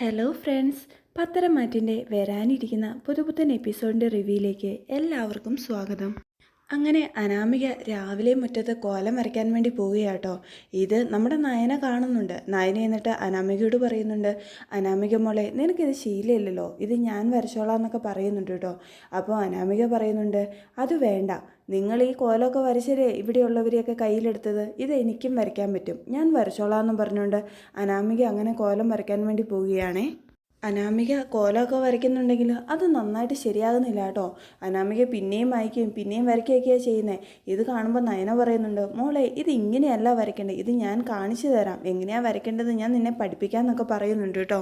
Hello friends പത്തരമാറ്റിന്റെ വരാനിരിക്കുന്ന പുതുപുത്തൻ എപ്പിസോഡിന്റെ റിവ്യൂയിലേക്ക് എല്ലാവർക്കും സ്വാഗതം. അങ്ങനെ അനാമിക രാവിലെ മുറ്റത്ത് കോലം വരയ്ക്കാൻ വേണ്ടി പോവുകയാട്ടോ. ഇത് നമ്മുടെ നയന കാണുന്നുണ്ട്. നയന എന്നിട്ട് അനാമികയോട് പറയുന്നുണ്ട് അനാമിക മോളെ നിനക്കിത് ശീലമില്ലല്ലോ. ഇത് ഞാൻ വരച്ചോളാം എന്നൊക്കെ പറയുന്നുണ്ട് കേട്ടോ. അപ്പോൾ അനാമിക പറയുന്നുണ്ട് അത് വേണ്ട. നിങ്ങൾ ഈ കോലമൊക്കെ വരച്ചരേ ഇവിടെയുള്ളവരെയൊക്കെ കയ്യിലെടുത്തത് ഇത് എനിക്കും വരയ്ക്കാൻ പറ്റും. ഞാൻ വരച്ചോളാമെന്നും പറഞ്ഞുകൊണ്ട് അനാമിക അങ്ങനെ കോലം വരയ്ക്കാൻ വേണ്ടി പോവുകയാണേ. അനാമിക കോലമൊക്കെ വരയ്ക്കുന്നുണ്ടെങ്കിൽ അത് നന്നായിട്ട് ശരിയാകുന്നില്ല കേട്ടോ. അനാമിക പിന്നെയും വായിക്കുകയും പിന്നെയും വരയ്ക്കുകയൊക്കെയാണ് ചെയ്യുന്നത് ഇത് കാണുമ്പോൾ നയന പറയുന്നുണ്ട് മോളെ ഇത് ഇങ്ങനെയല്ല വരയ്ക്കേണ്ടത്. ഇത് ഞാൻ കാണിച്ചു തരാം. എങ്ങനെയാണ് വരയ്ക്കേണ്ടത്? ഞാൻ നിന്നെ പഠിപ്പിക്കാമെന്നൊക്കെ പറയുന്നുണ്ട് കേട്ടോ.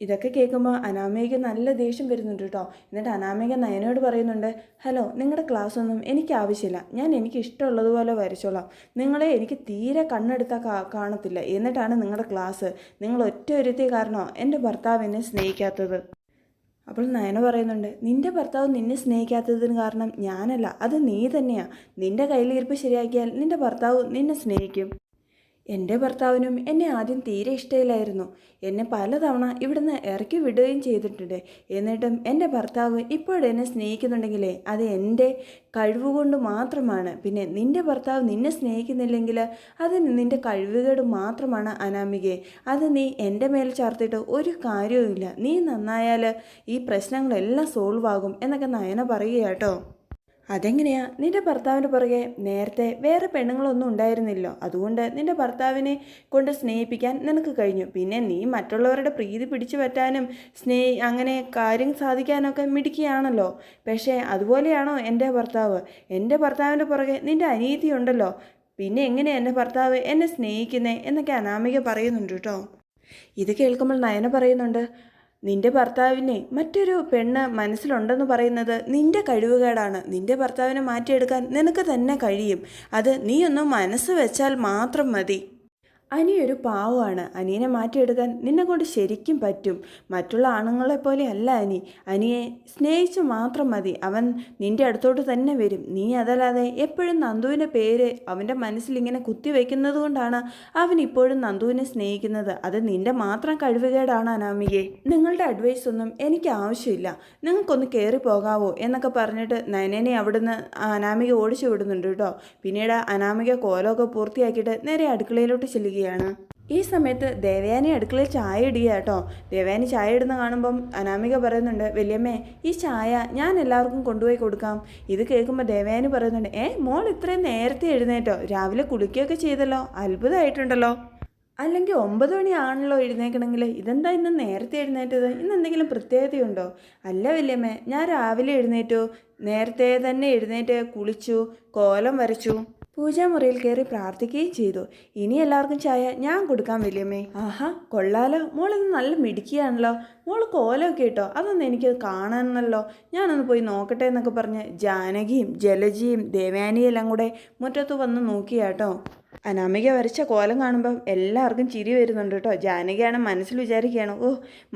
ഇതൊക്കെ കേൾക്കുമ്പോൾ അനാമികയ്ക്ക് നല്ല ദേഷ്യം വരുന്നുണ്ട് കേട്ടോ എന്നിട്ട് അനാമിക നയനോട് പറയുന്നുണ്ട് ഹലോ നിങ്ങളുടെ ക്ലാസ് ഒന്നും എനിക്ക് ആവശ്യമില്ല. ഞാൻ എനിക്ക് ഇഷ്ടമുള്ളതുപോലെ വരച്ചോളാം. നിങ്ങളെ എനിക്ക് തീരെ കണ്ണെടുത്താൽ കാണത്തില്ല. എന്നിട്ടാണ് നിങ്ങളുടെ ക്ലാസ് നിങ്ങൾ ഒറ്റ ഒരുത്തി കാരണോ എന്റെ ഭർത്താവ് എന്നെ സ്നേഹിക്കാത്തത്? അപ്പോൾ നയന പറയുന്നുണ്ട് നിന്റെ ഭർത്താവ് നിന്നെ സ്നേഹിക്കാത്തതിന് കാരണം ഞാനല്ല. അത് നീ തന്നെയാണ് നിന്റെ കയ്യിലിരിപ്പ് ശരിയാക്കിയാൽ നിന്റെ ഭർത്താവ് നിന്നെ സ്നേഹിക്കും. എന്റെ ഭർത്താവിനും എന്നെ ആദ്യം തീരെ ഇഷ്ടമില്ലായിരുന്നു എന്നെ പലതവണ ഇവിടുന്ന് ഇറക്കി വിടുകയും ചെയ്തിട്ടുണ്ട്. എന്നിട്ടും എന്റെ ഭർത്താവ് ഇപ്പോഴെന്നെ സ്നേഹിക്കുന്നുണ്ടെങ്കിലേ അത് എന്റെ കഴിവുകൊണ്ട് മാത്രമാണ്. പിന്നെ നിന്റെ ഭർത്താവ് നിന്നെ സ്നേഹിക്കുന്നില്ലെങ്കിൽ അത് നിന്റെ കഴിവുകേട് മാത്രമാണ് അനാമികയെ. അത് നീ എന്റെ മേൽ ചേർത്തിട്ട് ഒരു കാര്യവുമില്ല. നീ നന്നായാൽ ഈ പ്രശ്നങ്ങളെല്ലാം സോൾവ് ആകും എന്നൊക്കെ നയന പറയുക കേട്ടോ. അതെങ്ങനെയാ? നിന്റെ ഭർത്താവിന് പുറകെ നേരത്തെ വേറെ പെണ്ണുങ്ങളൊന്നും ഉണ്ടായിരുന്നില്ലോ. അതുകൊണ്ട് നിന്റെ ഭർത്താവിനെ കൊണ്ട് സ്നേഹിപ്പിക്കാൻ നിനക്ക് കഴിഞ്ഞു. പിന്നെ നീ മറ്റുള്ളവരുടെ പ്രീതി പിടിച്ചു പറ്റാനും സ്നേ അങ്ങനെ കാര്യം സാധിക്കാനൊക്കെ മിടുക്കിയാണല്ലോ. പക്ഷേ അതുപോലെയാണോ എന്റെ ഭർത്താവ്? എന്റെ ഭർത്താവിന്റെ പുറകെ നിന്റെ അനീതി ഉണ്ടല്ലോ പിന്നെ എങ്ങനെ എന്റെ ഭർത്താവ് എന്നെ സ്നേഹിക്കുന്നേ എന്നൊക്കെ അനാമിക പറയുന്നുണ്ട് കേട്ടോ. ഇത് കേൾക്കുമ്പോൾ നയന പറയുന്നുണ്ട് നിന്റെ ഭർത്താവിനെ മറ്റൊരു പെണ്ണ് മനസ്സിലുണ്ടെന്ന് പറയുന്നത് നിന്റെ കഴിവുകേടാണ്. നിന്റെ ഭർത്താവിനെ മാറ്റിയെടുക്കാൻ നിനക്ക് തന്നെ കഴിയും. അത് നീയൊന്ന് മനസ്സ് വെച്ചാൽ മാത്രം മതി. അനി ഒരു പാവമാണ്. അനിയനെ മാറ്റിയെടുക്കാൻ നിന്നെ കൊണ്ട് ശരിക്കും പറ്റും. മറ്റുള്ള ആണുങ്ങളെ പോലെ അല്ല അനി. അനിയെ സ്നേഹിച്ച് മാത്രം മതി. അവൻ നിന്റെ അടുത്തോട്ട് തന്നെ വരും. നീ അതല്ലാതെ എപ്പോഴും നന്ദുവിന്റെ പേര് അവന്റെ മനസ്സിൽ ഇങ്ങനെ കുത്തിവെക്കുന്നത് കൊണ്ടാണ് അവൻ ഇപ്പോഴും നന്ദുവിനെ സ്നേഹിക്കുന്നത്. അത് നിന്റെ മാത്രം കഴിവുകേടാണ് അനാമികയെ. നിങ്ങളുടെ അഡ്വൈസ് ഒന്നും എനിക്ക് ആവശ്യമില്ല. നിങ്ങൾക്കൊന്ന് കയറി പോകാവോ എന്നൊക്കെ പറഞ്ഞിട്ട് നയനേനെ അവിടുന്ന് അനാമിക ഓടിച്ചു വിടുന്നുണ്ട് കേട്ടോ. പിന്നീട് അനാമിക കോലമൊക്കെ പൂർത്തിയാക്കിയിട്ട് നേരെ അടുക്കളയിലോട്ട് ചെല്ലുകയാണ് ഈ സമയത്ത് ദേവയാനി അടുക്കളയിൽ ചായ ഇടുക കേട്ടോ ദേവയാനി ചായ ഇടുന്ന കാണുമ്പം അനാമിക പറയുന്നുണ്ട് വലിയമ്മേ ഈ ചായ ഞാൻ എല്ലാവർക്കും കൊണ്ടുപോയി കൊടുക്കാം. ഇത് കേൾക്കുമ്പോൾ ദേവയാനി പറയുന്നുണ്ട് ഏ മോൾ ഇത്രയും നേരത്തെ എഴുന്നേറ്റോ? രാവിലെ കുളിക്കുകയൊക്കെ ചെയ്തല്ലോ? അത്ഭുതമായിട്ടുണ്ടല്ലോ അല്ലെങ്കിൽ ഒമ്പത് മണിയാണല്ലോ എഴുന്നേക്കണമെങ്കിൽ ഇതെന്താ ഇന്ന് നേരത്തെ എഴുന്നേറ്റത്? ഇന്ന് എന്തെങ്കിലും പ്രത്യേകതയുണ്ടോ? അല്ല വല്യമ്മേ ഞാൻ രാവിലെ എഴുന്നേറ്റു. നേരത്തെ തന്നെ എഴുന്നേറ്റ് കുളിച്ചു കോലം വരച്ചു. പൂജാമുറിയിൽ കയറി പ്രാർത്ഥിക്കുകയും ചെയ്തു. ഇനി എല്ലാവർക്കും ചായ ഞാൻ കൊടുക്കാം വലിയമ്മേ. ആഹാ കൊള്ളാലോ. മോളിന്ന് നല്ല മിടുക്കിയാണല്ലോ. മോൾ കോലമൊക്കെ ഇട്ടോ? അതൊന്നും എനിക്ക് കാണാനല്ലോ. ഞാനൊന്ന് പോയി നോക്കട്ടെ എന്നൊക്കെ പറഞ്ഞ് ജാനകിയും ജലജിയും ദേവാനിയും എല്ലാം കൂടെ മുറ്റത്ത് വന്ന് നോക്കിയാട്ടോ. അനാമിക വരച്ച കോലം കാണുമ്പോൾ എല്ലാവർക്കും ചിരി വരുന്നുണ്ട് കേട്ടോ. ജാനകിയാണ് മനസ്സിൽ വിചാരിക്കുകയാണ് ഓ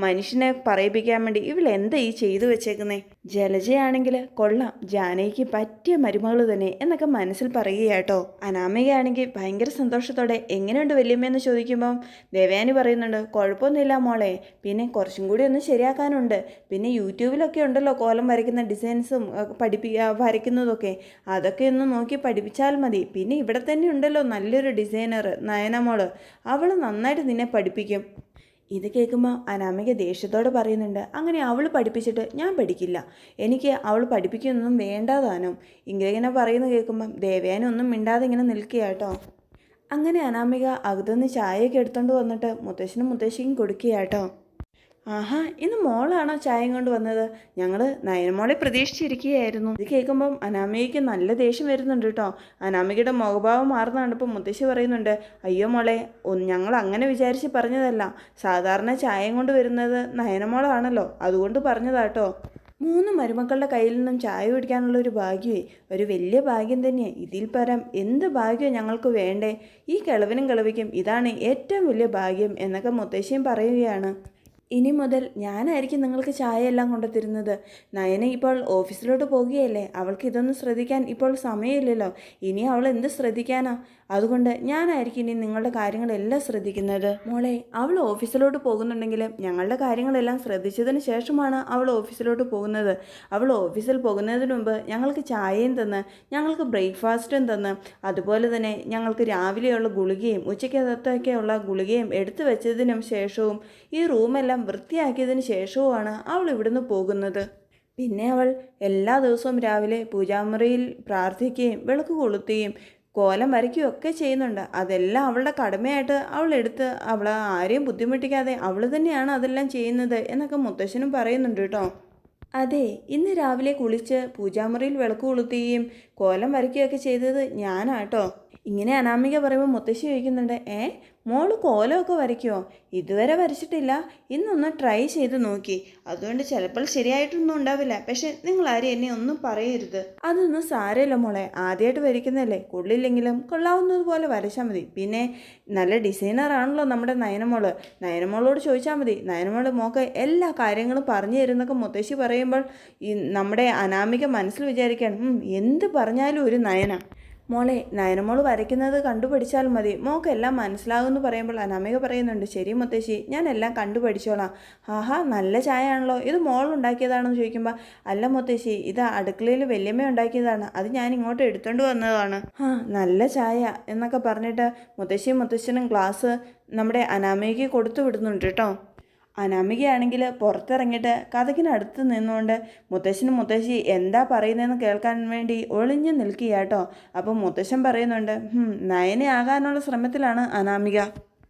മനുഷ്യനെ പറയിപ്പിക്കാൻ വേണ്ടി ഇവൾ എന്താ ഈ ചെയ്തു വെച്ചേക്കുന്നേ? ജലജയാണെങ്കിൽ കൊള്ളാം ജാനകിക്ക് പറ്റിയ മരുമകൾ തന്നെ എന്നൊക്കെ മനസ്സിൽ പറയുകയാട്ടോ അനാമികയാണെങ്കിൽ ഭയങ്കര സന്തോഷത്തോടെ എങ്ങനെയുണ്ട് വല്യമ്മയെന്ന് ചോദിക്കുമ്പം ദേവയാനി പറയുന്നുണ്ട് കുഴപ്പമൊന്നുമില്ല മോളെ പിന്നെ കുറച്ചും കൂടി ഒന്ന് ശരിയാക്കാനുണ്ട്. പിന്നെ യൂട്യൂബിലൊക്കെ ഉണ്ടല്ലോ കോലം വരയ്ക്കുന്ന ഡിസൈൻസും പഠിപ്പിക്കുക വരയ്ക്കുന്നതൊക്കെ. അതൊക്കെ ഒന്ന് നോക്കി പഠിപ്പിച്ചാൽ മതി. പിന്നെ ഇവിടെ തന്നെ ഉണ്ടല്ലോ നല്ലൊരു ഡിസൈനർ നയനമോൾ. അവൾ നന്നായിട്ട് നിന്നെ പഠിപ്പിക്കും. ഇത് കേൾക്കുമ്പോൾ അനാമിക ദേഷ്യത്തോടെ പറയുന്നുണ്ട് അങ്ങനെ അവൾ പഠിപ്പിച്ചിട്ട് ഞാൻ പഠിക്കില്ല. എനിക്ക് അവൾ പഠിപ്പിക്കുന്നൊന്നും വേണ്ടാതാനും ഇങ്ങനെ പറയുന്നത് കേൾക്കുമ്പം ദേവേനൊന്നും മിണ്ടാതെ ഇങ്ങനെ നിൽക്കുക കേട്ടോ അങ്ങനെ അനാമിക അകത്തുനിന്ന് ചായയൊക്കെ എടുത്തുകൊണ്ട് വന്നിട്ട് മുത്തശ്ശനും മുത്തശ്ശിക്കും കൊടുക്കുക കേട്ടോ ആഹാ ഇന്ന് മോളാണോ ചായം കൊണ്ട് വന്നത്? ഞങ്ങൾ നയനമോളെ പ്രതീക്ഷിച്ചിരിക്കുകയായിരുന്നു. ഇത് കേൾക്കുമ്പം അനാമികയ്ക്ക് നല്ല ദേഷ്യം വരുന്നുണ്ട് കേട്ടോ. അനാമികയുടെ മുഖഭാവം മാറുന്ന കണ്ടപ്പോൾ മുത്തശ്ശി പറയുന്നുണ്ട്. അയ്യോ മോളെ ഞങ്ങൾ അങ്ങനെ വിചാരിച്ച് പറഞ്ഞതല്ല. സാധാരണ ചായം കൊണ്ട് വരുന്നത് നയനമോളാണല്ലോ. അതുകൊണ്ട് പറഞ്ഞതാട്ടോ മൂന്ന് മരുമക്കളുടെ കയ്യിൽ നിന്നും ചായ കുടിക്കാനുള്ള ഒരു ഭാഗ്യമേ ഒരു വലിയ ഭാഗ്യം തന്നെ ഇതിൽ പരം എന്ത് ഭാഗ്യം ഞങ്ങൾക്ക് വേണ്ടേ? ഈ കിളവിനും കിളവിക്കും ഇതാണ് ഏറ്റവും വലിയ ഭാഗ്യം എന്നൊക്കെ മുത്തശ്ശിയും പറയുകയാണ്. ഇനി മുതൽ ഞാനായിരിക്കും നിങ്ങൾക്ക് ചായയെല്ലാം എല്ലാം കൊണ്ടുതരുന്നത്. നയന ഇപ്പോൾ ഓഫീസിലോട്ട് പോകുകയല്ലേ? അവൾക്ക് ഇതൊന്നും ശ്രദ്ധിക്കാൻ ഇപ്പോൾ സമയമില്ലല്ലോ. ഇനി അവൾ എന്ത് ശ്രദ്ധിക്കാനാ? അതുകൊണ്ട് ഞാനായിരിക്കും ഇനി നിങ്ങളുടെ കാര്യങ്ങളെല്ലാം ശ്രദ്ധിക്കുന്നത്. മോളെ അവൾ ഓഫീസിലോട്ട് പോകുന്നുണ്ടെങ്കിലും ഞങ്ങളുടെ കാര്യങ്ങളെല്ലാം ശ്രദ്ധിച്ചതിന് ശേഷമാണ് അവൾ ഓഫീസിലോട്ട് പോകുന്നത്. അവൾ ഓഫീസിൽ പോകുന്നതിന് മുമ്പ് ഞങ്ങൾക്ക് ചായയും തന്ന് ഞങ്ങൾക്ക് ബ്രേക്ക്ഫാസ്റ്റും തന്ന് അതുപോലെ തന്നെ ഞങ്ങൾക്ക് രാവിലെയുള്ള ഗുളികയും ഉച്ചയ്ക്കകത്തൊക്കെയുള്ള ഗുളികയും എടുത്തു വെച്ചതിനും ശേഷവും ഈ റൂമെല്ലാം വൃത്തിയാക്കിയതിന് ശേഷവുമാണ് അവൾ ഇവിടുന്ന് പോകുന്നത്. പിന്നെ അവൾ എല്ലാ ദിവസവും രാവിലെ പൂജാമുറിയിൽ പ്രാർത്ഥിക്കുകയും വിളക്ക് കൊളുത്തുകയും കോലം വരയ്ക്കുകയൊക്കെ ചെയ്യുന്നുണ്ട്. അതെല്ലാം അവളുടെ കടമയായിട്ട് അവൾ എടുത്ത് അവൾ ആരെയും ബുദ്ധിമുട്ടിക്കാതെ അവൾ തന്നെയാണ് അതെല്ലാം ചെയ്യുന്നത് എന്നൊക്കെ മുത്തശ്ശനും പറയുന്നുണ്ട് കേട്ടോ. അതെ ഇന്ന് രാവിലെ കുളിച്ച് പൂജാമുറിയിൽ വിളക്ക് കൊളുത്തുകയും കോലം വരയ്ക്കുകയൊക്കെ ചെയ്തത് ഞാനാട്ടോ ഇങ്ങനെ അനാമിക പറയുമ്പോൾ മുത്തശ്ശി ചോദിക്കുന്നുണ്ട് ഏ മോൾ കോലമൊക്കെ വരയ്ക്കുമോ ഇതുവരെ വരച്ചിട്ടില്ല. ഇന്നൊന്ന് ട്രൈ ചെയ്ത് നോക്കി. അതുകൊണ്ട് ചിലപ്പോൾ ശരിയായിട്ടൊന്നും ഉണ്ടാവില്ല. പക്ഷെ നിങ്ങൾ ആരും എന്നെ ഒന്നും പറയരുത്. അതൊന്നും സാരമില്ല മോളെ. ആദ്യമായിട്ട് വരയ്ക്കുന്നതല്ലേ. കൊള്ളില്ലെങ്കിലും കൊള്ളാവുന്നതുപോലെ വരച്ചാൽ മതി. പിന്നെ നല്ല ഡിസൈനറാണല്ലോ നമ്മുടെ നയനമോൾ. നയനമോളോട് ചോദിച്ചാൽ മതി. നയനമോൾ മോക്ക് എല്ലാ കാര്യങ്ങളും പറഞ്ഞു തരുന്നൊക്കെ മുത്തശ്ശി പറയുമ്പോൾ ഈ നമ്മുടെ അനാമിക മനസ്സിൽ വിചാരിക്കാൻ എന്ത് പറഞ്ഞാലും ഒരു നയന. മോളെ നയനമോൾ വരയ്ക്കുന്നത് കണ്ടുപഠിച്ചാൽ മതി. മോക്ക് എല്ലാം മനസ്സിലാകുമെന്ന് പറയുമ്പോൾ അനാമിക പറയുന്നുണ്ട് ശരി മുത്തശ്ശി ഞാൻ എല്ലാം കണ്ടുപഠിച്ചോളാം. ആഹാ നല്ല ചായ ആണല്ലോ ഇത് മോൾ ഉണ്ടാക്കിയതാണെന്ന് ചോദിക്കുമ്പോൾ അല്ല മുത്തശ്ശി ഇത് അടുക്കളയിൽ വല്യമ്മ ഉണ്ടാക്കിയതാണ്. അത് ഞാൻ ഇങ്ങോട്ട് എടുത്തുകൊണ്ട് വന്നതാണ്. ആ നല്ല ചായ എന്നൊക്കെ പറഞ്ഞിട്ട് മുത്തശ്ശിയും മുത്തശ്ശനും ഗ്ലാസ് നമ്മുടെ അനാമികയ്ക്ക് കൊടുത്തു വിടുന്നുണ്ട് കേട്ടോ. അനാമികയാണെങ്കിൽ പുറത്തിറങ്ങിയിട്ട് കഥകിനടുത്ത് നിന്നുകൊണ്ട് മുത്തശ്ശനും മുത്തശ്ശി എന്താ പറയുന്നതെന്ന് കേൾക്കാൻ വേണ്ടി ഒളിഞ്ഞു നിൽക്കുക കേട്ടോ അപ്പം മുത്തശ്ശൻ പറയുന്നുണ്ട് "ഹും, നയനയാകാനുള്ള ശ്രമത്തിലാണ് അനാമിക.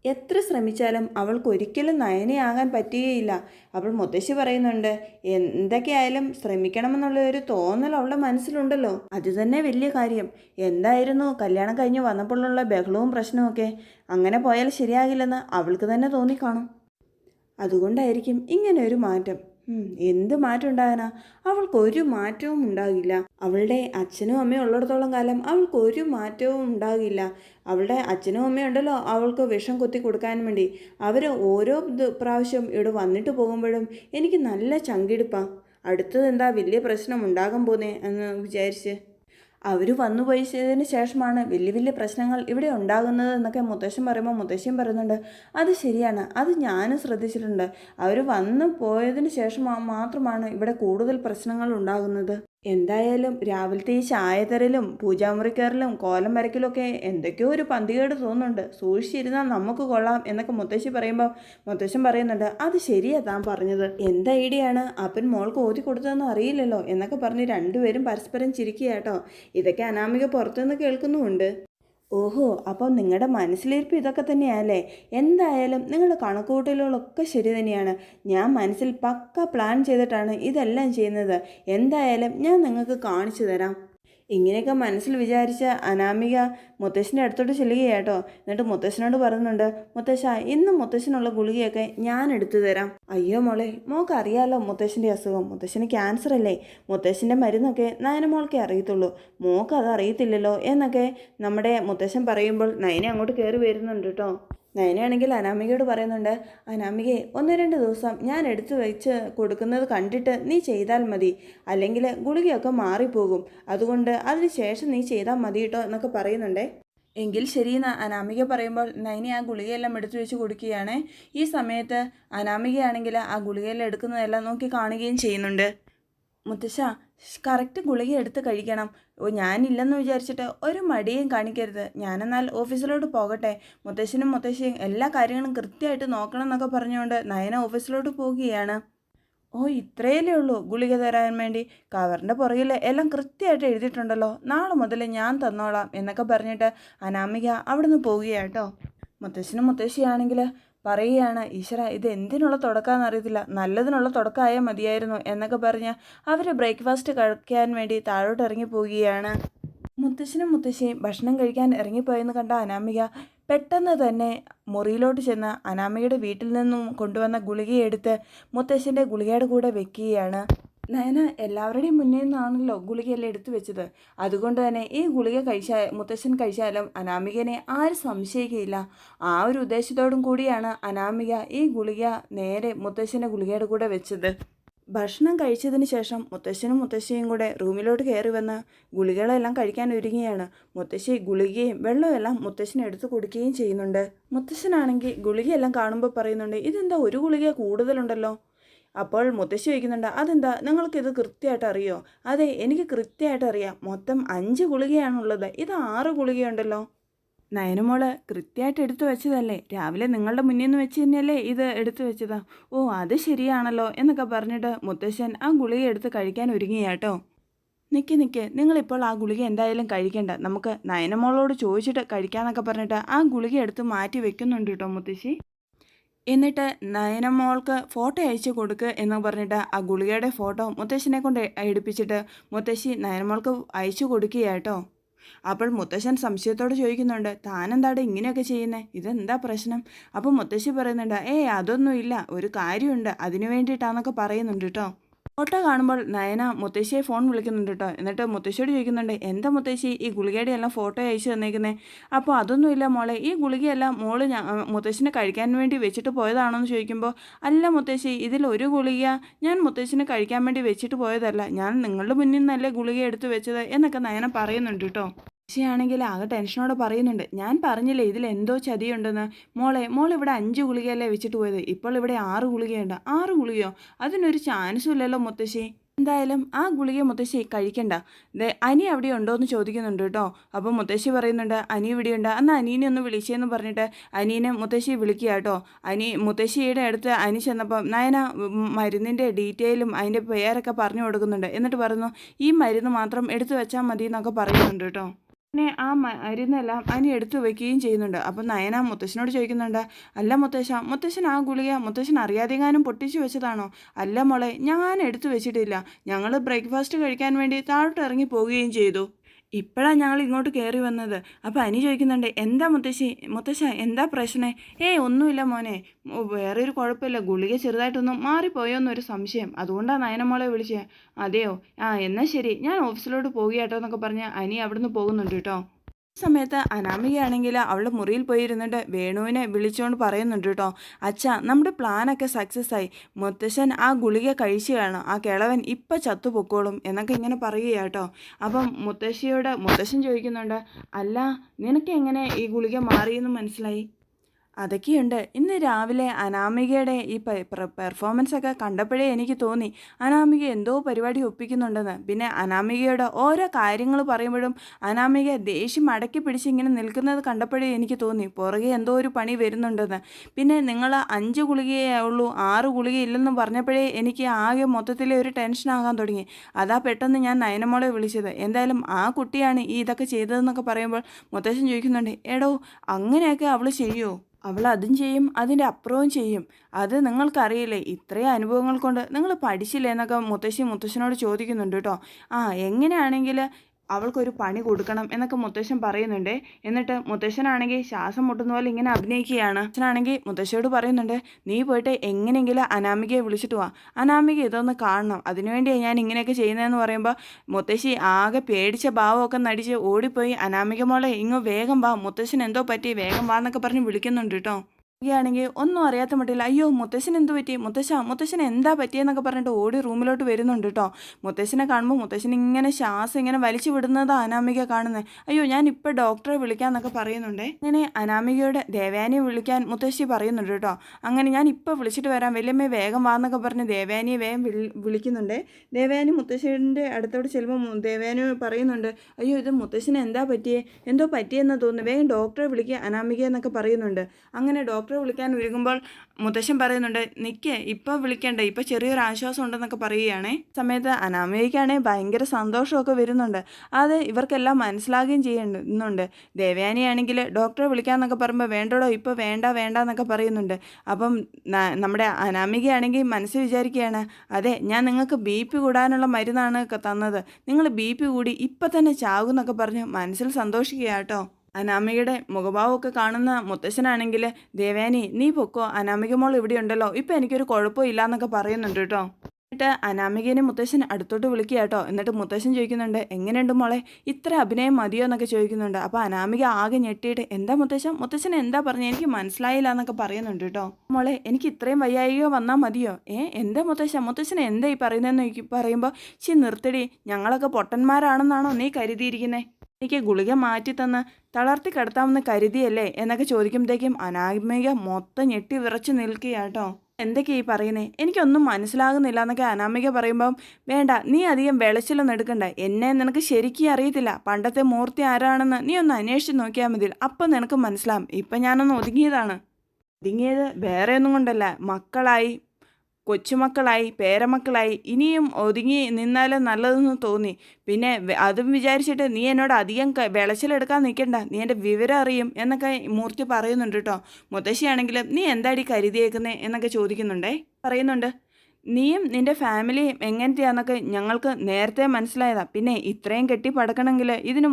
എത്ര ശ്രമിച്ചാലും അവൾക്ക് ഒരിക്കലും നയനയാകാൻ പറ്റുകയില്ല. അപ്പോൾ മുത്തശ്ശി പറയുന്നുണ്ട് എന്തൊക്കെയായാലും ശ്രമിക്കണമെന്നുള്ള ഒരു തോന്നൽ അവളുടെ മനസ്സിലുണ്ടല്ലോ. അത് തന്നെ വലിയ കാര്യം. എന്തായിരുന്നു കല്യാണം കഴിഞ്ഞ് വന്നപ്പോഴുള്ള ബഹളവും പ്രശ്നവും ഒക്കെ. അങ്ങനെ പോയാൽ ശരിയാകില്ലെന്ന് അവൾക്ക് തന്നെ തോന്നിക്കാണും അതുകൊണ്ടായിരിക്കും ഇങ്ങനെ ഒരു മാറ്റം. എന്ത് മാറ്റം ഉണ്ടാകാനാ? അവൾക്ക് ഒരു മാറ്റവും ഉണ്ടാകില്ല. അവളുടെ അച്ഛനും അമ്മയും ഉള്ളിടത്തോളം കാലം അവൾക്ക് ഒരു മാറ്റവും ഉണ്ടാകില്ല. അവളുടെ അച്ഛനും അമ്മയും ഉണ്ടല്ലോ അവൾക്ക് വിഷം കൊത്തി കൊടുക്കാൻ വേണ്ടി. അവർ ഓരോ പ്രാവശ്യം ഇവിടെ വന്നിട്ട് പോകുമ്പോഴും എനിക്ക് നല്ല ചങ്കിടിപ്പാ. അടുത്തത് എന്താ വലിയ പ്രശ്നം ഉണ്ടാകാൻ പോന്നേ എന്ന് വിചാരിച്ച്. അവർ വന്നു പോയതിന് ശേഷമാണ് വലിയ വലിയ പ്രശ്നങ്ങൾ ഇവിടെ ഉണ്ടാകുന്നത് എന്നൊക്കെ മുത്തശ്ശൻ പറയുമ്പോൾ മുത്തശ്ശിയും പറയുന്നുണ്ട് അത് ശരിയാണ് അത് ഞാനും ശ്രദ്ധിച്ചിട്ടുണ്ട്. അവർ വന്നു പോയതിന് ശേഷം മാത്രമാണ് ഇവിടെ കൂടുതൽ പ്രശ്നങ്ങൾ ഉണ്ടാകുന്നത്. എന്തായാലും രാവിലത്തെ ഈ ചായ തരലും പൂജാമുറി കോലം വരയ്ക്കലുമൊക്കെ എന്തൊക്കെയോ ഒരു പന്തികേട് തോന്നുന്നുണ്ട്. സൂക്ഷിച്ചിരുന്നാൽ നമുക്ക് കൊള്ളാം എന്നൊക്കെ മുത്തശ്ശി പറയുമ്പോൾ മുത്തശ്ശൻ പറയുന്നുണ്ട് അത് ശരിയാ താൻ പറഞ്ഞത്. എന്ത് ഐഡിയ ആണ്? അപ്പൻ മോൾക്ക് ഓതി കൊടുത്തതെന്ന് അറിയില്ലല്ലോ എന്നൊക്കെ പറഞ്ഞ് രണ്ടുപേരും പരസ്പരം ചിരിക്കുക കേട്ടോ ഇതൊക്കെ അനാമിക പുറത്തുനിന്ന് കേൾക്കുന്നുമുണ്ട്. ഓഹോ അപ്പോൾ നിങ്ങളുടെ മനസ്സിലിരിപ്പ് ഇതൊക്കെ തന്നെയല്ലേ? എന്തായാലും നിങ്ങളുടെ കണക്കൂട്ടലുകളൊക്കെ ശരി തന്നെയാണ്. ഞാൻ മനസ്സിൽ പക്ക പ്ലാൻ ചെയ്തിട്ടാണ് ഇതെല്ലാം ചെയ്യുന്നത്. എന്തായാലും ഞാൻ നിങ്ങൾക്ക് കാണിച്ചു തരാം. ഇങ്ങനെയൊക്കെ മനസ്സിൽ വിചാരിച്ച അനാമിക മുത്തശ്ശന്റെ അടുത്തോട്ട് ചെല്ലുകയാട്ടോ എന്നിട്ട് മുത്തശ്ശനോട് പറയുന്നുണ്ട് മുത്തശ്ശ ഇന്ന് മുത്തശ്ശനുള്ള ഗുളികയൊക്കെ ഞാൻ എടുത്തു തരാം. അയ്യോ മോളെ മോൾക്ക് അറിയാലോ മുത്തശ്ശന്റെ അസുഖം? മുത്തശ്ശന് ക്യാൻസർ അല്ലേ? മുത്തശ്ശന്റെ മരുന്നൊക്കെ നയന മോൾക്കേ അറിയത്തുള്ളൂ. മോൾക്ക് അത് അറിയത്തില്ലല്ലോ എന്നൊക്കെ നമ്മുടെ മുത്തശ്ശൻ പറയുമ്പോൾ നയനെ അങ്ങോട്ട് കയറി വരുന്നുണ്ട് കേട്ടോ നയനയാണെങ്കിൽ അനാമികയോട് പറയുന്നുണ്ട് അനാമികയെ ഒന്ന് രണ്ട് ദിവസം ഞാൻ എടുത്തു വെച്ച് കൊടുക്കുന്നത് കണ്ടിട്ട് നീ ചെയ്താൽ മതി. അല്ലെങ്കിൽ ഗുളികയൊക്കെ മാറിപ്പോകും. അതുകൊണ്ട് അതിന് ശേഷം നീ ചെയ്താൽ മതി കേട്ടോ എന്നൊക്കെ പറയുന്നുണ്ടേ. എങ്കിൽ ശരിയെന്ന് അനാമിക പറയുമ്പോൾ നൈനി ആ ഗുളികയെല്ലാം എടുത്തു വെച്ച് കൊടുക്കുകയാണ്. ഈ സമയത്ത് അനാമികയാണെങ്കിൽ ആ ഗുളികയെല്ലാം എടുക്കുന്നതെല്ലാം നോക്കി കാണുകയും ചെയ്യുന്നുണ്ട്. മുത്തശ്ശ കറക്റ്റ് ഗുളിക എടുത്ത് കഴിക്കണം. ഞാനില്ലെന്ന് വിചാരിച്ചിട്ട് ഒരു മടിയും കാണിക്കരുത്. ഞാനെന്നാൽ ഓഫീസിലോട്ട് പോകട്ടെ. മുത്തശ്ശനും മുത്തശ്ശിയും എല്ലാ കാര്യങ്ങളും കൃത്യമായിട്ട് നോക്കണം എന്നൊക്കെ പറഞ്ഞുകൊണ്ട് നയന ഓഫീസിലോട്ട് പോവുകയാണ്. ഓ ഇത്രയല്ലേ ഉള്ളൂ ഗുളിക തരാൻ വേണ്ടി. കവറിന്റെ പുറകിൽ എല്ലാം കൃത്യമായിട്ട് എഴുതിയിട്ടുണ്ടല്ലോ. നാളെ മുതൽ ഞാൻ തന്നോളാം എന്നൊക്കെ പറഞ്ഞിട്ട് അനാമിക അവിടെ നിന്ന് പോവുകയാട്ടോ മുത്തശ്ശനും മുത്തശ്ശിയാണെങ്കിൽ പറയുകയാണ് ഈശ്വര ഇത് എന്തിനുള്ള തുടക്കമാണെന്ന് അറിയത്തില്ല. നല്ലതിനുള്ള തുടക്കമായാൽ മതിയായിരുന്നു എന്നൊക്കെ പറഞ്ഞ് അവർ ബ്രേക്ക്ഫാസ്റ്റ് കഴിക്കാൻ വേണ്ടി താഴോട്ട് ഇറങ്ങി പോവുകയാണ്. മുത്തശ്ശനും മുത്തശ്ശിയും ഭക്ഷണം കഴിക്കാൻ ഇറങ്ങിപ്പോയെന്ന് കണ്ട അനാമിക പെട്ടെന്ന് തന്നെ മുറിയിലോട്ട് ചെന്ന് അനാമികയുടെ വീട്ടിൽ നിന്നും കൊണ്ടുവന്ന ഗുളികയെടുത്ത് മുത്തശ്ശന്റെ ഗുളികയുടെ കൂടെ വെക്കുകയാണ്. നയന എല്ലാവരുടെയും മുന്നിൽ നിന്നാണല്ലോ ഗുളികയെല്ലാം എടുത്തു വെച്ചത്. അതുകൊണ്ട് തന്നെ ഈ ഗുളിക കഴിച്ചാൽ മുത്തശ്ശൻ കഴിച്ചാലും അനാമികനെ ആരും സംശയിക്കുകയില്ല. ആ ഒരു ഉദ്ദേശത്തോടും കൂടിയാണ് അനാമിക ഈ ഗുളിക നേരെ മുത്തശ്ശന്റെ ഗുളികയുടെ കൂടെ വെച്ചത്. ഭക്ഷണം കഴിച്ചതിന് ശേഷം മുത്തശ്ശനും മുത്തശ്ശിയും കൂടെ റൂമിലോട്ട് കയറി വന്ന് ഗുളികകളെല്ലാം കഴിക്കാൻ ഒരുങ്ങിയാണ് മുത്തശ്ശി ഗുളികയും വെള്ളമെല്ലാം മുത്തശ്ശന് എടുത്തു കൊടുക്കുകയും ചെയ്യുന്നുണ്ട്. മുത്തശ്ശനാണെങ്കിൽ ഗുളികയെല്ലാം കാണുമ്പോൾ പറയുന്നുണ്ട് ഇതെന്താ ഒരു ഗുളിക കൂടുതലുണ്ടല്ലോ? അപ്പോൾ മുത്തശ്ശി ചോദിക്കുന്നുണ്ട് അതെന്താ? നിങ്ങൾക്കിത് കൃത്യമായിട്ട് അറിയോ? അതെ എനിക്ക് കൃത്യമായിട്ട് അറിയാം. മൊത്തം അഞ്ച് ഗുളികയാണുള്ളത്. ഇത് ആറ് ഗുളികയുണ്ടല്ലോ. നയനമോൾ കൃത്യമായിട്ട് എടുത്തു വെച്ചതല്ലേ? രാവിലെ നിങ്ങളുടെ മുന്നിൽ നിന്ന് വെച്ച് തന്നെയല്ലേ ഇത് എടുത്തു വെച്ചതാ? ഓ അത് ശരിയാണല്ലോ എന്നൊക്കെ പറഞ്ഞിട്ട് മുത്തശ്ശൻ ആ ഗുളിക എടുത്ത് കഴിക്കാൻ ഒരുങ്ങിയാട്ടോ നിൽക്ക് നിൽക്ക് നിങ്ങളിപ്പോൾ ആ ഗുളിക എന്തായാലും കഴിക്കണ്ട. നമുക്ക് നയനമോളോട് ചോദിച്ചിട്ട് കഴിക്കാന്നൊക്കെ പറഞ്ഞിട്ട് ആ ഗുളിക എടുത്ത് മാറ്റി വെക്കുന്നുണ്ട് കേട്ടോ മുത്തശ്ശി. എന്നിട്ട് നയനമോൾക്ക് ഫോട്ടോ അയച്ചു കൊടുക്കുക എന്ന് പറഞ്ഞിട്ട് ആ ഗുളികയുടെ ഫോട്ടോ മുത്തശ്ശനെ കൊണ്ട് എടുപ്പിച്ചിട്ട് മുത്തശ്ശി നയനമോൾക്ക് അയച്ചു കൊടുക്കുകയാട്ടോ. അപ്പോൾ മുത്തശ്ശൻ സംശയത്തോട് ചോദിക്കുന്നുണ്ട് താനെന്താടെ ഇങ്ങനെയൊക്കെ ചെയ്യുന്നത് ഇതെന്താ പ്രശ്നം? അപ്പോൾ മുത്തശ്ശി പറയുന്നുണ്ട് ഏയ് അതൊന്നുമില്ല. ഒരു കാര്യമുണ്ട്. അതിനു വേണ്ടിയിട്ടാന്നൊക്കെ പറയുന്നുണ്ട് കേട്ടോ ഫോട്ടോ കാണുമ്പോൾ നയന മുത്തശ്ശിയെ ഫോൺ വിളിക്കുന്നുണ്ട് കേട്ടോ എന്നിട്ട് മുത്തശ്ശിയോട് ചോദിക്കുന്നുണ്ട് എന്താ മുത്തശ്ശി ഈ ഗുളികയുടെ എല്ലാം ഫോട്ടോ അയച്ചു തന്നേക്കുന്നേ? അപ്പോൾ അതൊന്നുമില്ല മോളെ. ഈ ഗുളികയെല്ലാം മോൾ മുത്തശ്ശിനെ കഴിക്കാൻ വേണ്ടി വെച്ചിട്ട് പോയതാണോ എന്ന് ചോദിക്കുമ്പോൾ അല്ല മുത്തശ്ശി ഇതിൽ ഒരു ഗുളിക ഞാൻ മുത്തശ്ശിനെ കഴിക്കാൻ വേണ്ടി വെച്ചിട്ട് പോയതല്ല. ഞാൻ നിങ്ങളുടെ മുന്നിൽ നിന്നല്ലേ ഗുളിക എടുത്ത് വെച്ചത്? എന്നൊക്കെ നയന പറയുന്നുണ്ട് കേട്ടോ മുത്തശ്ശിയാണെങ്കിൽ ആകെ ടെൻഷനോടെ പറയുന്നുണ്ട് ഞാൻ പറഞ്ഞില്ലേ ഇതിൽ എന്തോ ചതിയുണ്ടെന്ന്? മോളെ മോൾ ഇവിടെ അഞ്ച് ഗുളികയല്ലേ വെച്ചിട്ട് പോയത്? ഇപ്പോൾ ഇവിടെ ആറ് ഗുളികയുണ്ട്. ആറ് ഗുളികയോ? അതിനൊരു ചാൻസും ഇല്ലല്ലോ മുത്തശ്ശി. എന്തായാലും ആ ഗുളിക മുത്തശ്ശി കഴിക്കണ്ട. അനി അവിടെ ഉണ്ടോ എന്ന് ചോദിക്കുന്നുണ്ട് കേട്ടോ. അപ്പോൾ മുത്തശ്ശി പറയുന്നുണ്ട് അനി ഇവിടെ ഉണ്ട്. അന്ന് അനീനെ ഒന്ന് വിളിച്ചെന്ന് പറഞ്ഞിട്ട് അനീനെ മുത്തശ്ശി വിളിക്കുക കേട്ടോ. അനി മുത്തശ്ശിയുടെ അടുത്ത് അനി ചെന്നപ്പം നയന മരുന്നിന്റെ ഡീറ്റെയിലും അതിന്റെ പേരൊക്കെ പറഞ്ഞു കൊടുക്കുന്നുണ്ട്. എന്നിട്ട് പറയുന്നു ഈ മരുന്ന് മാത്രം എടുത്തു വെച്ചാൽ മതി എന്നൊക്കെ പറയുന്നുണ്ട് കേട്ടോ. പിന്നെ ആ മരുന്നെല്ലാം അനി എടുത്തു വയ്ക്കുകയും ചെയ്യുന്നുണ്ട്. അപ്പം നയന മുത്തശ്ശനോട് ചോദിക്കുന്നുണ്ട് അല്ല മുത്തശ്ശ മുത്തശ്ശൻ ആ ഗുളിക മുത്തശ്ശൻ അറിയാതെങ്ങാനും പൊട്ടിച്ചു വെച്ചതാണോ? അല്ല മോളെ ഞാൻ എടുത്തു വെച്ചിട്ടില്ല. ഞങ്ങൾ ബ്രേക്ക്ഫാസ്റ്റ് കഴിക്കാൻ വേണ്ടി താഴോട്ട് ഇറങ്ങി പോവുകയും ചെയ്തു. ഇപ്പോഴാണ് ഞങ്ങൾ ഇങ്ങോട്ട് കയറി വന്നത്. അപ്പോൾ അനി ചോദിക്കുന്നുണ്ട് എന്താ മുത്തശ്ശി? മുത്തശ്ശ എന്താ പ്രശ്നം? ഏയ് ഒന്നുമില്ല മോനെ. വേറെ ഒരു കുഴപ്പമില്ല. ഗുളിക ചെറുതായിട്ടൊന്നും മാറിപ്പോയോ എന്നൊരു സംശയം. അതുകൊണ്ടാണ് നയനമോളെ വിളിച്ചത് അതെയോ? ആ എന്നാൽ ശരി. ഞാൻ ഓഫീസിലോട്ട് പോകുകയാട്ടോ എന്നൊക്കെ പറഞ്ഞ് അനി അവിടുന്ന് പോകുന്നുണ്ട് കേട്ടോ. സമയത്ത് അനാമികയാണെങ്കിൽ അവളുടെ മുറിയിൽ പോയിരുന്നിട്ട് വേണുവിനെ വിളിച്ചുകൊണ്ട് പറയുന്നുണ്ട് കേട്ടോ. അച്ഛാ നമ്മുടെ പ്ലാനൊക്കെ സക്സസ് ആയി. മുത്തശ്ശൻ ആ ഗുളിക കഴിച്ചു കാണും ആ കിളവൻ ഇപ്പം ചത്തുപൊക്കോളും എന്നൊക്കെ ഇങ്ങനെ പറയുക കേട്ടോ. അപ്പം മുത്തശ്ശിയോട് മുത്തശ്ശൻ ചോദിക്കുന്നുണ്ട് അല്ല നിനക്ക് എങ്ങനെ ഈ ഗുളിക മാറിയെന്ന് മനസ്സിലായി? അതൊക്കെയുണ്ട്. ഇന്ന് രാവിലെ അനാമികയുടെ ഈ പെർഫോമൻസ് ഒക്കെ കണ്ടപ്പോഴേ എനിക്ക് തോന്നി അനാമിക എന്തോ പരിപാടി ഒപ്പിക്കുന്നുണ്ടെന്ന്. പിന്നെ അനാമികയുടെ ഓരോ കാര്യങ്ങൾ പറയുമ്പോഴും അനാമിക ദേഷ്യം അടക്കി പിടിച്ച് ഇങ്ങനെ നിൽക്കുന്നത് കണ്ടപ്പോഴേ എനിക്ക് തോന്നി പുറകെ എന്തോ ഒരു പണി വരുന്നുണ്ടെന്ന്. പിന്നെ നിങ്ങൾ അഞ്ച് ഗുളികയേ ഉള്ളൂ ആറ് ഗുളിക ഇല്ലെന്ന് പറഞ്ഞപ്പോഴേ എനിക്ക് ആകെ മൊത്തത്തിൽ ഒരു ടെൻഷനാകാൻ തുടങ്ങി. അതാ പെട്ടെന്ന് ഞാൻ നയനമോളെ വിളിച്ചത് എന്തായാലും ആ കുട്ടിയാണ് ഈ ഇതൊക്കെ ചെയ്തതെന്നൊക്കെ പറയുമ്പോൾ മുത്തശ്ശൻ ചോദിക്കുന്നുണ്ട് എടോ അങ്ങനെയൊക്കെ അവൾ ചെയ്യുമോ അവൾ അതും ചെയ്യും അതിന്റെ അപ്പുറവും ചെയ്യും. അത് നിങ്ങൾക്കറിയില്ലേ ഇത്രയും അനുഭവങ്ങൾ കൊണ്ട് നിങ്ങൾ പഠിച്ചില്ലേ എന്നൊക്കെ മുത്തശ്ശി മുത്തശ്ശനോട് ചോദിക്കുന്നുണ്ട് കേട്ടോ. ആ എങ്ങനെയാണെങ്കിൽ അവൾക്കൊരു പണി കൊടുക്കണം എന്നൊക്കെ മുത്തശ്ശൻ പറയുന്നുണ്ട്. എന്നിട്ട് മുത്തശ്ശനാണെങ്കിൽ ശ്വാസം മുട്ടുന്ന പോലെ ഇങ്ങനെ അഭിനയിക്കുകയാണ്. അച്ഛനാണെങ്കിൽ മുത്തശ്ശയോട് പറയുന്നുണ്ട് നീ പോയിട്ട് എങ്ങനെയെങ്കിലും അനാമികയെ വിളിച്ചിട്ട് വാ. അനാമിക ഇതൊന്ന് കാണണം. അതിനുവേണ്ടിയാണ് ഞാൻ ഇങ്ങനെയൊക്കെ ചെയ്യുന്നതെന്ന് പറയുമ്പോൾ മുത്തശ്ശി ആകെ പേടിച്ച ഭാവമൊക്കെ നടിച്ച് ഓടിപ്പോയി. അനാമിക മോളെ ഇങ്ങ് വേഗം വാ. മുത്തശ്ശൻ എന്തോ പറ്റി? വേഗം വാ എന്നൊക്കെ പറഞ്ഞ് വിളിക്കുന്നുണ്ട് കേട്ടോ. ആണെങ്കിൽ ഒന്നും അറിയാത്ത മട്ടില്ല അയ്യോ മുത്തശ്ശൻ എന്ത് പറ്റി? മുത്തശ്ശ മുത്തശ്ശൻ എന്താ പറ്റിയെന്നൊക്കെ പറഞ്ഞിട്ട് ഓടി റൂമിലോട്ട് വരുന്നുണ്ട് കേട്ടോ മുത്തശ്ശനെ കാണുമ്പോൾ മുത്തശ്ശൻ ഇങ്ങനെ ശ്വാസം ഇങ്ങനെ വലിച്ചു വിടുന്നതാ അനാമിക കാണുന്നത് അയ്യോ ഞാൻ ഇപ്പോൾ ഡോക്ടറെ വിളിക്കാന്നൊക്കെ പറയുന്നുണ്ട്. ഇങ്ങനെ അനാമികയുടെ ദേവാനിയെ വിളിക്കാൻ മുത്തശ്ശി പറയുന്നുണ്ട് കേട്ടോ അങ്ങനെ ഞാൻ ഇപ്പോൾ വിളിച്ചിട്ട് വരാം വല്യമ്മേ വേഗം വാന്നൊക്കെ പറഞ്ഞ് ദേവയാനിയെ വേഗം വിളി വിളിക്കുന്നുണ്ട്. ദേവാനി മുത്തശ്ശിയുടെ അടുത്തോട് ചെല്ലുമ്പോൾ ദേവാനിയോ പറയുന്നുണ്ട് അയ്യോ ഇത് മുത്തശ്ശന് എന്താ പറ്റിയേ? എന്തോ പറ്റിയെന്ന് തോന്നുന്നു. വേഗം ഡോക്ടറെ വിളിക്കുക അനാമിക എന്നൊക്കെ പറയുന്നുണ്ട്. അങ്ങനെ ഡോക്ടറെ വിളിക്കാൻ ഒരുങ്ങുമ്പോൾ മുത്തശ്ശൻ പറയുന്നുണ്ട് നിൽക്ക് ഇപ്പോൾ വിളിക്കണ്ട. ഇപ്പോൾ ചെറിയൊരു ആശ്വാസം ഉണ്ടെന്നൊക്കെ പറയുകയാണേ. സമയത്ത് അനാമയ്ക്കാണേ ഭയങ്കര സന്തോഷമൊക്കെ വരുന്നുണ്ട്. അത് ഇവർക്കെല്ലാം മനസ്സിലാകുകയും ചെയ്യുന്നുണ്ട്. ദേവയാനിയാണെങ്കിൽ ഡോക്ടറെ വിളിക്കാമെന്നൊക്കെ പറയുമ്പോൾ വേണ്ടടോ ഇപ്പോൾ വേണ്ട വേണ്ട എന്നൊക്കെ പറയുന്നുണ്ട്. അപ്പം നമ്മുടെ അനാമികയാണെങ്കിൽ മനസ്സ് വിചാരിക്കുകയാണ് അതെ ഞാൻ നിങ്ങൾക്ക് ബി പി കൂടാനുള്ള മരുന്നാണ് തന്നത്. നിങ്ങൾ ബി പി കൂടി ഇപ്പം തന്നെ ചാകുന്നൊക്കെ പറഞ്ഞ് മനസ്സിൽ സന്തോഷിക്കുക കേട്ടോ. അനാമികയുടെ മുഖഭാവമൊക്കെ കാണുന്ന മുത്തശ്ശനാണെങ്കിൽ ദേവേനി നീ പൊക്കോ അനാമിക മോൾ ഇവിടെ ഉണ്ടല്ലോ ഇപ്പം എനിക്കൊരു കുഴപ്പമില്ല എന്നൊക്കെ പറയുന്നുണ്ട് കേട്ടോ. എന്നിട്ട് അനാമികേനെ മുത്തശ്ശൻ അടുത്തോട്ട് വിളിക്കുക കേട്ടോ. എന്നിട്ട് മുത്തശ്ശൻ ചോദിക്കുന്നുണ്ട് എങ്ങനെയുണ്ട് മോളെ? ഇത്ര അഭിനയം മതിയോ? എന്നൊക്കെ ചോദിക്കുന്നുണ്ട്. അപ്പോൾ അനാമിക ആകെ ഞെട്ടിയിട്ട് എന്താ മുത്തശ്ശൻ? മുത്തശ്ശൻ എന്താ പറഞ്ഞത് എനിക്ക് മനസ്സിലായില്ല എന്നൊക്കെ പറയുന്നുണ്ട് കേട്ടോ. മോളെ എനിക്ക് ഇത്രയും വയ്യായികയോ വന്നാൽ മതിയോ? ഏ എന്താ മുത്തശ്ശൻ? മുത്തശ്ശൻ എന്താ ഈ പറയുന്നതെന്ന് പറയുമ്പോൾ ചി നിർത്തടി. ഞങ്ങളൊക്കെ പൊട്ടന്മാരാണെന്നാണോ നീ കരുതിയിരിക്കുന്നത് എനിക്ക് ഗുളിക മാറ്റി തന്ന് തളർത്തി കിടത്താമെന്ന് കരുതിയല്ലേ എന്നൊക്കെ ചോദിക്കുമ്പോഴത്തേക്കും അനാമിക മൊത്തം ഞെട്ടി വിറച്ച് നിൽക്കുകയാട്ടോ. എന്തൊക്കെയാ ഈ പറയുന്നേ? എനിക്കൊന്നും മനസ്സിലാകുന്നില്ല എന്നൊക്കെ അനാമിക പറയുമ്പം വേണ്ട നീ അധികം വെളച്ചിലൊന്നും എടുക്കണ്ട. എന്നെ നിനക്ക് ശരിക്കും അറിയത്തില്ല. പണ്ടത്തെ മൂർത്തി ആരാണെന്ന് നീ ഒന്ന് അന്വേഷിച്ച് നോക്കിയാൽ മതി. അപ്പം നിനക്ക് മനസ്സിലാവും. ഇപ്പം ഞാനൊന്ന് ഒതുങ്ങിയതാണ്. ഒതുങ്ങിയത് വേറെ ഒന്നും കൊണ്ടല്ല. മക്കളായി കൊച്ചുമക്കളായി പേരമക്കളായി ഇനിയും ഒതുങ്ങി നിന്നാലും നല്ലതെന്ന് തോന്നി. പിന്നെ അതും വിചാരിച്ചിട്ട് നീ എന്നോട് അധികം വിളച്ചിലെടുക്കാൻ നിൽക്കണ്ട നീ എന്റെ വിവരം അറിയും എന്നൊക്കെ മൂർത്തി പറയുന്നുണ്ട് കേട്ടോ മുത്തശ്ശിയാണെങ്കിലും നീ എന്താടി കരുതിയേക്കുന്നേ എന്നൊക്കെ ചോദിക്കുന്നുണ്ടേ? പറയുന്നുണ്ട്. നീയും നിന്റെ ഫാമിലിയും എങ്ങനത്തെയാന്നൊക്കെ ഞങ്ങൾക്ക് നേരത്തെ മനസ്സിലായതാ. പിന്നെ ഇത്രയും കെട്ടി പടക്കണമെങ്കിൽ ഇതിന്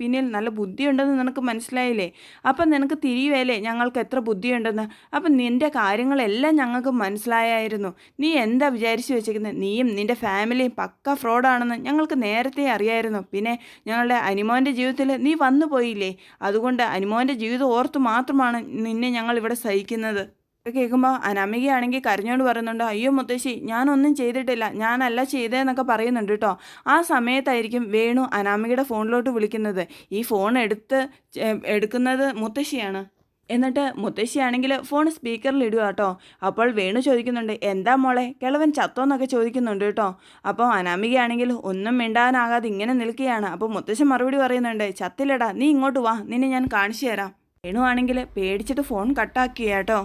പിന്നിൽ നല്ല ബുദ്ധിയുണ്ടെന്ന് നിനക്ക് മനസ്സിലായില്ലേ? അപ്പം നിനക്ക് തിരിയുവേലേ ഞങ്ങൾക്ക് എത്ര ബുദ്ധിയുണ്ടെന്ന്. അപ്പം നിന്റെ കാര്യങ്ങളെല്ലാം ഞങ്ങൾക്ക് മനസ്സിലായായിരുന്നു. നീ എന്താ വിചാരിച്ചു വെച്ചേക്കുന്നത് നീയും നിന്റെ ഫാമിലിയും പക്ക ഫ്രോഡാണെന്ന് ഞങ്ങൾക്ക് നേരത്തെ അറിയായിരുന്നു. പിന്നെ ഞങ്ങളുടെ അനിമോന്റെ ജീവിതത്തിൽ നീ വന്നു പോയില്ലേ അതുകൊണ്ട് അനിമോന്റെ ജീവിതം ഓർത്ത് മാത്രമാണ് നിന്നെ ഞങ്ങൾ ഇവിടെ സഹിക്കുന്നത്. ഇത് കേൾക്കുമ്പോൾ അനാമികയാണെങ്കിൽ കരഞ്ഞോണ്ട് പറയുന്നുണ്ട് അയ്യോ മുത്തശ്ശി ഞാനൊന്നും ചെയ്തിട്ടില്ല ഞാനല്ല ചെയ്തതെന്നൊക്കെ പറയുന്നുണ്ട് കേട്ടോ ആ സമയത്തായിരിക്കും വേണു അനാമികയുടെ ഫോണിലോട്ട് വിളിക്കുന്നത്. ഈ ഫോൺ എടുത്ത് എടുക്കുന്നത് മുത്തശ്ശിയാണ്. എന്നിട്ട് മുത്തശ്ശിയാണെങ്കിൽ ഫോൺ സ്പീക്കറിൽ ഇടുക കേട്ടോ അപ്പോൾ വേണു ചോദിക്കുന്നുണ്ട് എന്താ മോളെ കിളവൻ ചത്തോന്നൊക്കെ ചോദിക്കുന്നുണ്ട് കേട്ടോ അപ്പോൾ അനാമികയാണെങ്കിൽ ഒന്നും മിണ്ടാനാകാതെ ഇങ്ങനെ നിൽക്കുകയാണ്. അപ്പോൾ മുത്തശ്ശി മറുപടി പറയുന്നുണ്ട് ചത്തില്ലടാ നീ ഇങ്ങോട്ട് വാ നിന്നെ ഞാൻ കാണിച്ചു തരാം. വേണു ആണെങ്കിൽ പേടിച്ചിട്ട് ഫോൺ കട്ടാക്കിയ കേട്ടോ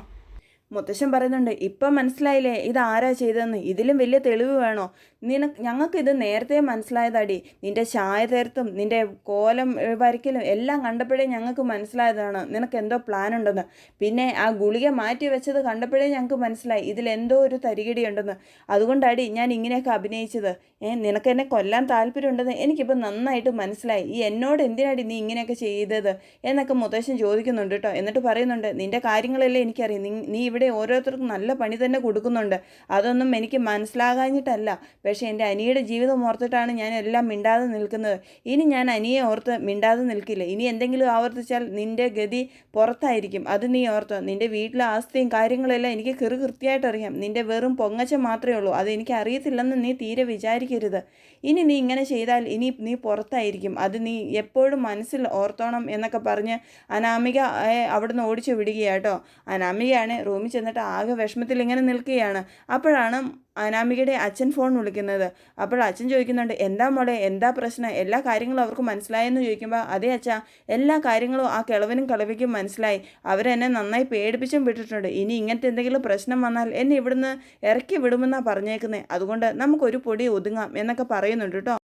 മുത്തശ്ശൻ പറയുന്നുണ്ട് ഇപ്പം മനസ്സിലായില്ലേ ഇത് ആരാ ചെയ്തതെന്ന്? ഇതിലും വലിയ തെളിവ് വേണോ? ഞങ്ങൾക്ക് ഇത് നേരത്തെ മനസ്സിലായതാടി. നിന്റെ ചായ തേർത്തും നിന്റെ കോലം വരയ്ക്കലും എല്ലാം കണ്ടപ്പോഴേ ഞങ്ങൾക്ക് മനസ്സിലായതാണ്. നിനക്ക് എന്തോ പ്ലാൻ ഉണ്ടെന്ന്. പിന്നെ ആ ഗുളിക മാറ്റി വെച്ചത് കണ്ടപ്പോഴേ ഞങ്ങൾക്ക് മനസ്സിലായി. ഇതിലെന്തോ ഒരു തരികിടി ഉണ്ടെന്ന്. അതുകൊണ്ടാടി ഞാൻ ഇങ്ങനെയൊക്കെ അഭിനയിച്ചത്. ഏ നിനക്ക് എന്നെ കൊല്ലാൻ താല്പര്യമുണ്ടെന്ന് എനിക്കിപ്പോൾ നന്നായിട്ട് മനസ്സിലായി. ഈ എന്നോട് എന്തിനാടി നീ ഇങ്ങനെയൊക്കെ ചെയ്തത്? എന്നൊക്കെ മുത്തശ്ശൻ ചോദിക്കുന്നുണ്ട് കേട്ടോ. എന്നിട്ട് പറയുന്നുണ്ട് നിന്റെ കാര്യങ്ങളെല്ലാം എനിക്കറിയാം. നീ നീ ഇവിടെ ഓരോരുത്തർക്കും നല്ല പണി തന്നെ കൊടുക്കുന്നുണ്ട്. അതൊന്നും എനിക്ക് മനസ്സിലാകാഞ്ഞിട്ടല്ല. പക്ഷേ എന്റെ അനിയുടെ ജീവിതം ഓർത്തിട്ടാണ് ഞാൻ എല്ലാം മിണ്ടാതെ നിൽക്കുന്നത്. ഇനി ഞാൻ അനിയെ ഓർത്ത് മിണ്ടാതെ നിൽക്കില്ല. ഇനി എന്തെങ്കിലും ആവർത്തിച്ചാൽ നിന്റെ ഗതി പുറത്തായിരിക്കും. അത് നീ ഓർത്തോ. നിന്റെ വീട്ടിലെ ആസ്തിയും കാര്യങ്ങളെല്ലാം എനിക്ക് കൃത്യമായിട്ട് അറിയാം. നിന്റെ വെറും പൊങ്ങച്ച മാത്രമേ ഉള്ളൂ. അത് എനിക്ക് അറിയത്തില്ലെന്ന് നീ തീരെ വിചാരിക്കരുത്. ഇനി നീ ഇങ്ങനെ ചെയ്താൽ ഇനി നീ പുറത്തായിരിക്കും. അത് നീ എപ്പോഴും മനസ്സിൽ ഓർത്തോണം എന്നൊക്കെ പറഞ്ഞ് അനാമിക അവിടുന്ന് ഓടിച്ചു വിടുകയാട്ടോ അനാമികയാണ് ചെന്നിട്ട് ആകെ വിഷമത്തിൽ ഇങ്ങനെ നിൽക്കുകയാണ്. അപ്പോഴാണ് അനാമികയുടെ അച്ഛൻ ഫോൺ വിളിക്കുന്നത്. അപ്പോൾ അച്ഛൻ ചോദിക്കുന്നുണ്ട് എന്താ മോളെ എന്താ പ്രശ്നം? എല്ലാ കാര്യങ്ങളും അവർക്ക് മനസ്സിലായെന്ന് ചോദിക്കുമ്പോൾ അതേ അച്ഛാ എല്ലാ കാര്യങ്ങളും ആ കിളവനും കിളവിക്കും മനസ്സിലായി. അവരെന്നെ നന്നായി പേടിപ്പിച്ചും വിട്ടിട്ടുണ്ട്. ഇനി ഇങ്ങനത്തെ എന്തെങ്കിലും പ്രശ്നം വന്നാൽ എന്നെ ഇവിടുന്ന് ഇറക്കി വിടുമെന്നാണ് പറഞ്ഞേക്കുന്നത് അതുകൊണ്ട് നമുക്കൊരു പൊടി ഒതുങ്ങാം എന്നൊക്കെ പറയുന്നുണ്ട് കേട്ടോ